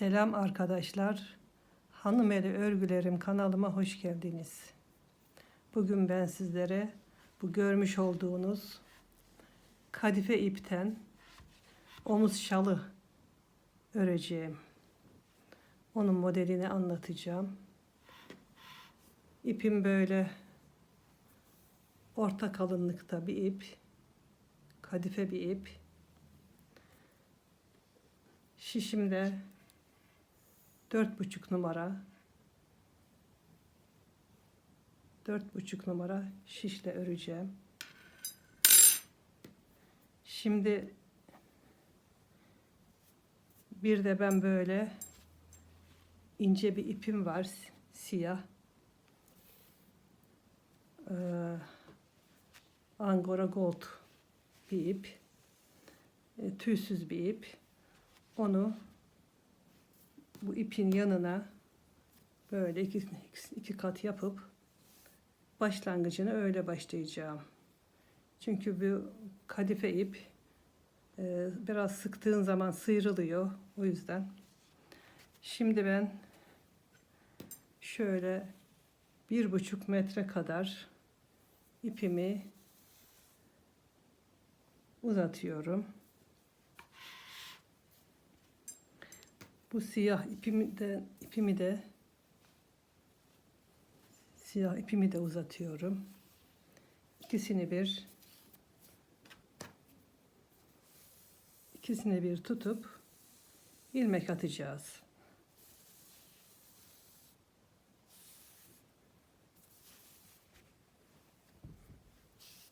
Selam arkadaşlar. Hanımeli Örgülerim kanalıma hoş geldiniz. Bugün ben sizlere bu görmüş olduğunuz kadife ipten omuz şalı öreceğim. Onun modelini anlatacağım. İpim böyle orta kalınlıkta bir ip. Kadife bir ip. Şişimde dört buçuk numara dört buçuk numara şişle öreceğim. Şimdi bir de ben böyle ince bir ipim var si- siyah. Ee, Angora Gold bir ip. E, tüysüz bir ip. Onu bu ipin yanına böyle iki, iki kat yapıp başlangıcını öyle başlayacağım. Çünkü bu kadife ip e, biraz sıktığın zaman sıyrılıyor. O yüzden. Şimdi ben şöyle bir buçuk metre kadar ipimi uzatıyorum. Bu siyah ipimi de ipimi de siyah ipimi de uzatıyorum. İkisini bir ikisini bir tutup ilmek atacağız.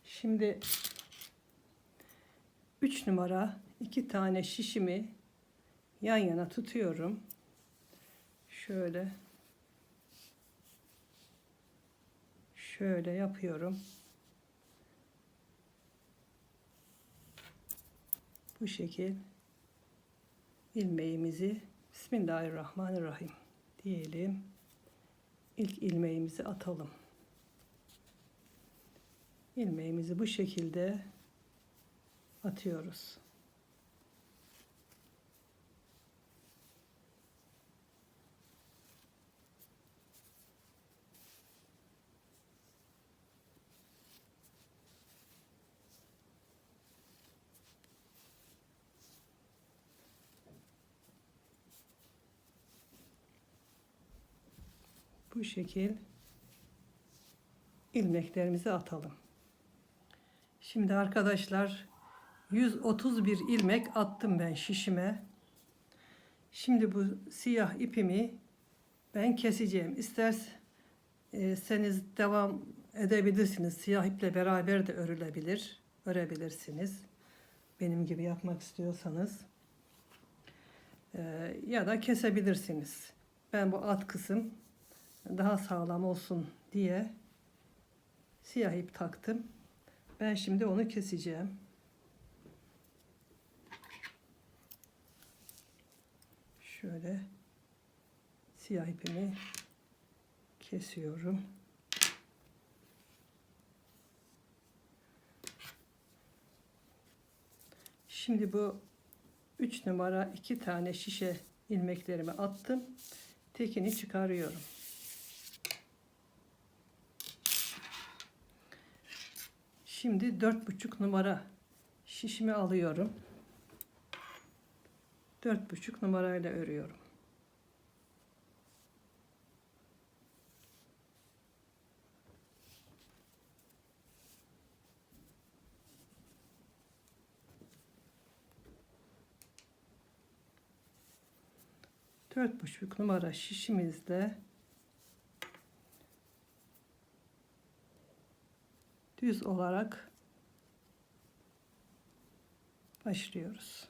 Şimdi 3 numara iki tane şişimi yan yana tutuyorum. Şöyle şöyle yapıyorum. Bu şekil ilmeğimizi Bismillahirrahmanirrahim diyelim. İlk ilmeğimizi atalım. İlmeğimizi bu şekilde atıyoruz. Bu şekil ilmeklerimizi atalım. Şimdi arkadaşlar 131 ilmek attım ben şişime. Şimdi bu siyah ipimi ben keseceğim. İsterseniz devam edebilirsiniz. Siyah iple beraber de örülebilir. Örebilirsiniz. Benim gibi yapmak istiyorsanız. Ee, ya da kesebilirsiniz. Ben bu alt kısım daha sağlam olsun diye siyah ip taktım. Ben şimdi onu keseceğim. Şöyle siyah ipimi kesiyorum. Şimdi bu 3 numara iki tane şişe ilmeklerimi attım. Tekini çıkarıyorum. Şimdi dört buçuk numara şişimi alıyorum. Dört buçuk numarayla örüyorum. Dört buçuk numara şişimizle düz olarak başlıyoruz.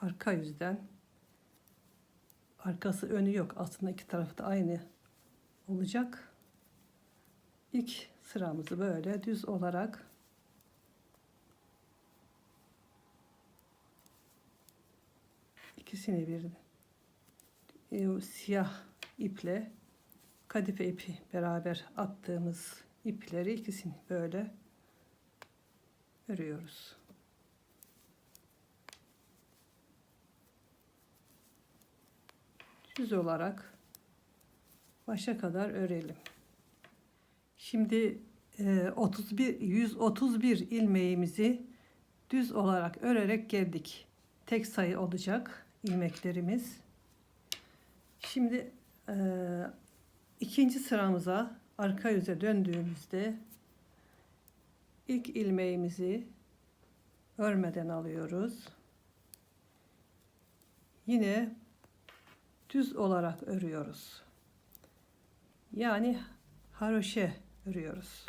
Arka yüzden arkası önü yok. Aslında iki tarafta aynı olacak. İlk sıramızı böyle düz olarak ikisini bir e, siyah iple kadife ipi beraber attığımız ipleri ikisini böyle örüyoruz. Düz olarak başa kadar örelim. Şimdi e, 31 131 ilmeğimizi düz olarak örerek geldik. Tek sayı olacak ilmeklerimiz. Şimdi e, ikinci sıramıza arka yüze döndüğümüzde ilk ilmeğimizi örmeden alıyoruz. Yine düz olarak örüyoruz. Yani haroşe örüyoruz.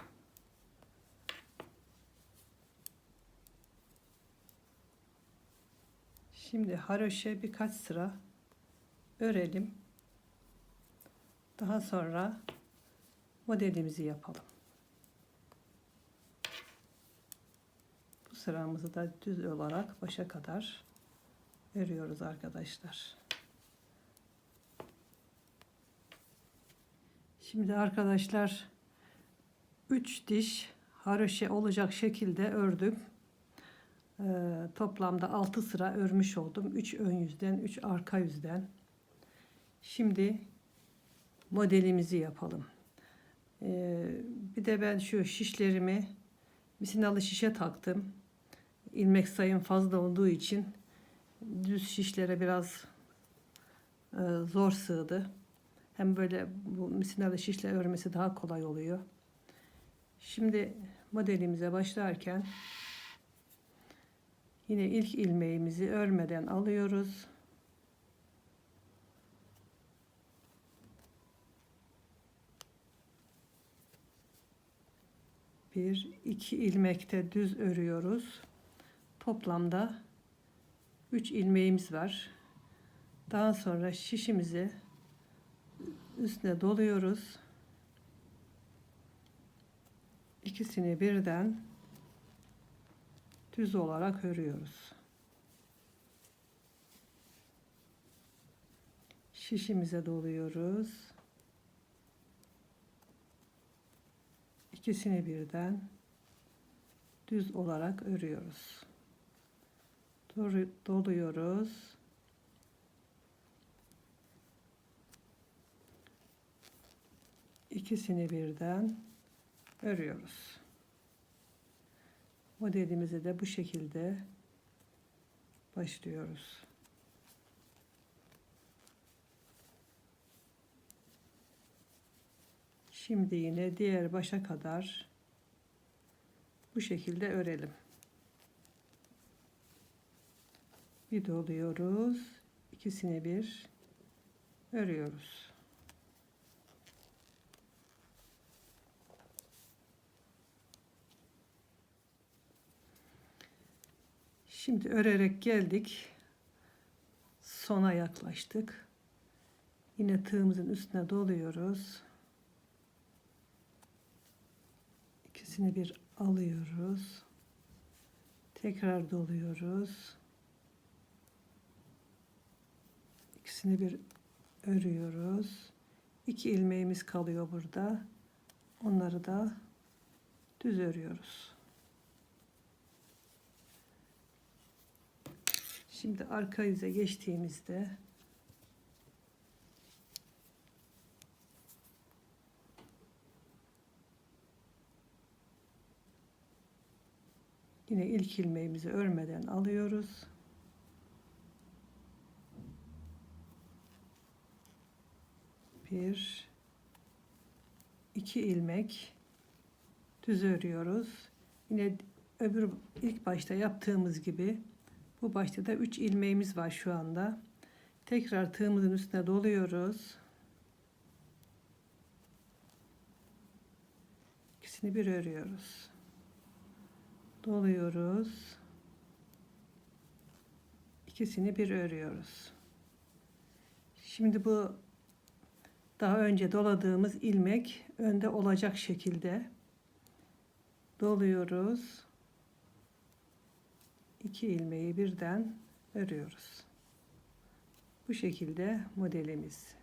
Şimdi haroşe birkaç sıra örelim. Daha sonra modelimizi yapalım. Bu sıramızı da düz olarak başa kadar örüyoruz arkadaşlar. Şimdi arkadaşlar 3 diş haroşe olacak şekilde ördüm. Ee, toplamda 6 sıra örmüş oldum. 3 ön yüzden, 3 arka yüzden. Şimdi modelimizi yapalım. Ee, bir de ben şu şişlerimi misinalı şişe taktım. İlmek sayım fazla olduğu için düz şişlere biraz e, zor sığdı. Hem böyle bu misinalı şişle örmesi daha kolay oluyor. Şimdi modelimize başlarken yine ilk ilmeğimizi örmeden alıyoruz. Bir, iki ilmekte düz örüyoruz. Toplamda 3 ilmeğimiz var. Daha sonra şişimizi üstüne doluyoruz. İkisini birden düz olarak örüyoruz. Şişimize doluyoruz. İkisini birden düz olarak örüyoruz. Doluyoruz. ikisini birden örüyoruz. Modelimize de bu şekilde başlıyoruz. Şimdi yine diğer başa kadar bu şekilde örelim. Bir doluyoruz. ikisini bir örüyoruz. Şimdi örerek geldik. Sona yaklaştık. Yine tığımızın üstüne doluyoruz. İkisini bir alıyoruz. Tekrar doluyoruz. İkisini bir örüyoruz. İki ilmeğimiz kalıyor burada. Onları da düz örüyoruz. Şimdi arka yüze geçtiğimizde yine ilk ilmeğimizi örmeden alıyoruz. Bir, iki ilmek düz örüyoruz. Yine öbür ilk başta yaptığımız gibi bu başta da 3 ilmeğimiz var şu anda. Tekrar tığımızın üstüne doluyoruz. İkisini bir örüyoruz. Doluyoruz. İkisini bir örüyoruz. Şimdi bu daha önce doladığımız ilmek önde olacak şekilde doluyoruz iki ilmeği birden örüyoruz. Bu şekilde modelimiz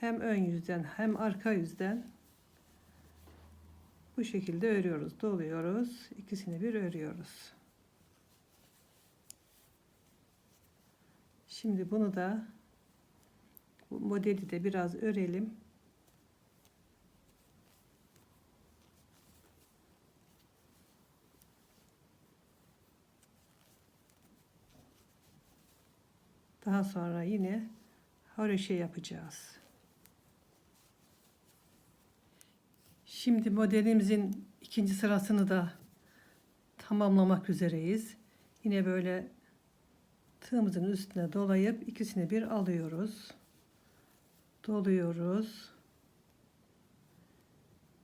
hem ön yüzden hem arka yüzden Bu şekilde örüyoruz. Doluyoruz. İkisini bir örüyoruz. Şimdi bunu da bu modeli de biraz örelim. Daha sonra yine haroşe yapacağız. Şimdi modelimizin ikinci sırasını da tamamlamak üzereyiz. Yine böyle tığımızın üstüne dolayıp ikisini bir alıyoruz. Doluyoruz.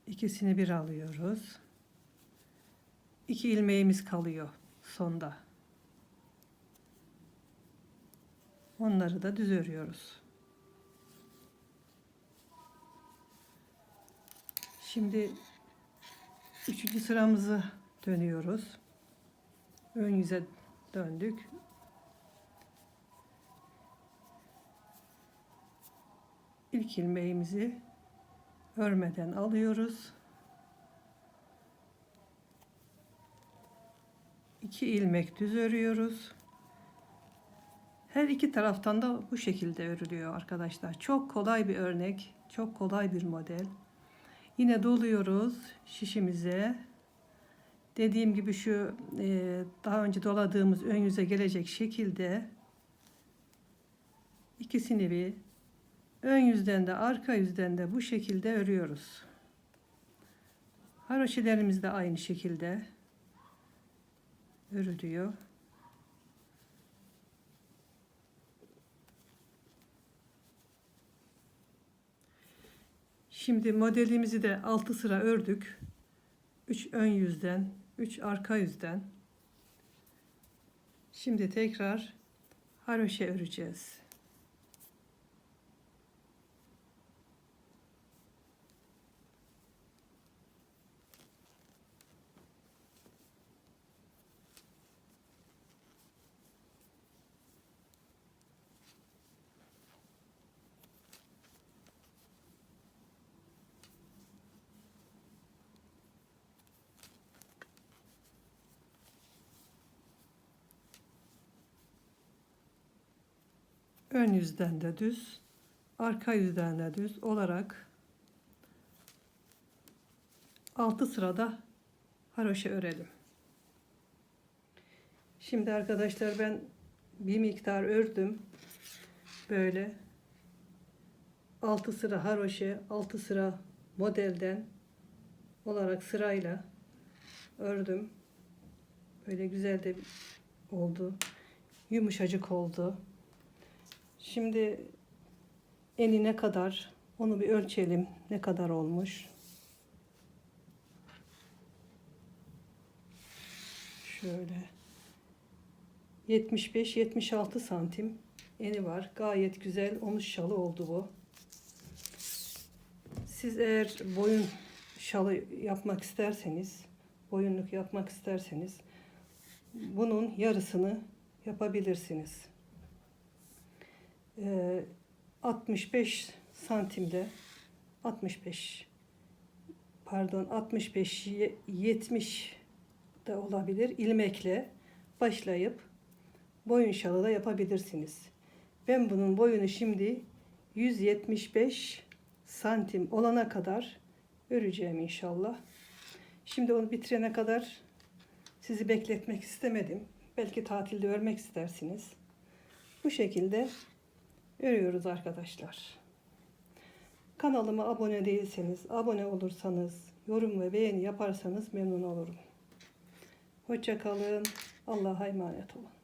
İkisini bir alıyoruz. İki ilmeğimiz kalıyor sonda. Onları da düz örüyoruz. Şimdi üçüncü sıramızı dönüyoruz. Ön yüze döndük. İlk ilmeğimizi örmeden alıyoruz. İki ilmek düz örüyoruz. Her iki taraftan da bu şekilde örülüyor arkadaşlar. Çok kolay bir örnek, çok kolay bir model. Yine doluyoruz şişimize. Dediğim gibi şu e, daha önce doladığımız ön yüze gelecek şekilde ikisini bir ön yüzden de arka yüzden de bu şekilde örüyoruz. Haroşelerimiz de aynı şekilde örülüyor. Şimdi modelimizi de 6 sıra ördük. 3 ön yüzden, 3 arka yüzden. Şimdi tekrar haroşe öreceğiz. Ön yüzden de düz, arka yüzden de düz olarak 6 sırada haroşa örelim. Şimdi arkadaşlar ben bir miktar ördüm. Böyle 6 sıra haroşe, 6 sıra modelden olarak sırayla ördüm. Böyle güzel de oldu. Yumuşacık oldu. Şimdi eni ne kadar onu bir ölçelim. Ne kadar olmuş. Şöyle 75-76 santim eni var. Gayet güzel omuz şalı oldu bu. Siz eğer boyun şalı yapmak isterseniz, boyunluk yapmak isterseniz bunun yarısını yapabilirsiniz. 65 santimde 65 pardon 65 70 de olabilir ilmekle başlayıp boyun şalı da yapabilirsiniz. Ben bunun boyunu şimdi 175 santim olana kadar öreceğim inşallah. Şimdi onu bitirene kadar sizi bekletmek istemedim. Belki tatilde örmek istersiniz. Bu şekilde örüyoruz arkadaşlar. Kanalıma abone değilseniz, abone olursanız, yorum ve beğeni yaparsanız memnun olurum. Hoşça kalın. Allah'a emanet olun.